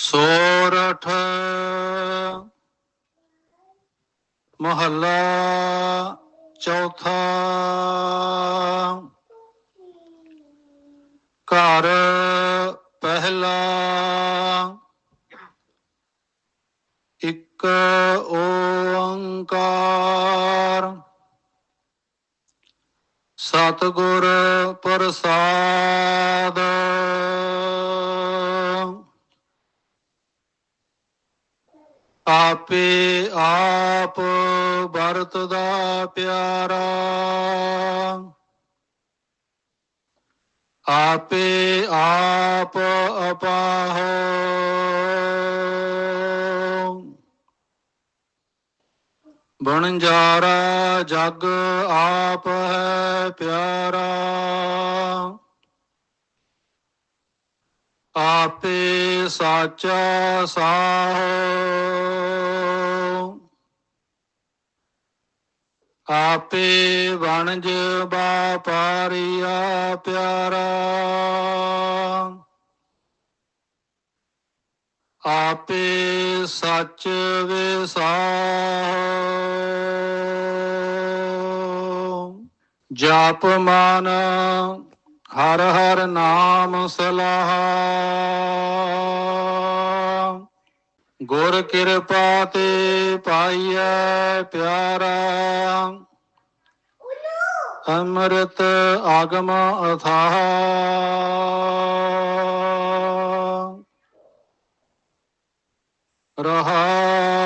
ਸੋਰਠ ਮਹੱਲਾ ਚੌਥਾ ਘਰ ਪਹਿਲਾ ਇੱਕ ਓੰਕਾਰ ਸਤਿਗੁਰ ਪ੍ਰਸਾਦ ਆਪੇ ਆਪ ਵਰਤਦਾ ਪਿਆਰਾ। ਆਪੇ ਆਪ ਅਪਾਹੋ। ਬਣਜਾਰਾ ਜਗ ਆਪ ਹੈ ਪਿਆਰਾ। ਆਪੇ ਸਾਚਾ ਸਾਹ ਆਪੇ ਵਣਜ ਬਾਪਾਰੀਆ ਪਿਆਰਾ। ਆਪੇ ਸੱਚ ਵਿਸਾਹੋ। ਜਪ ਮਨ ਹਰ ਹਰ ਨਾਮ ਸਲਾਹ। ਗੁਰ ਕਿਰਪਾ ਤੇ ਪਾਈਐ ਪਿਆਰਾ। ਅੰਮ੍ਰਿਤ ਆਗਮ ਅਥਾਹ ਰਹਾ।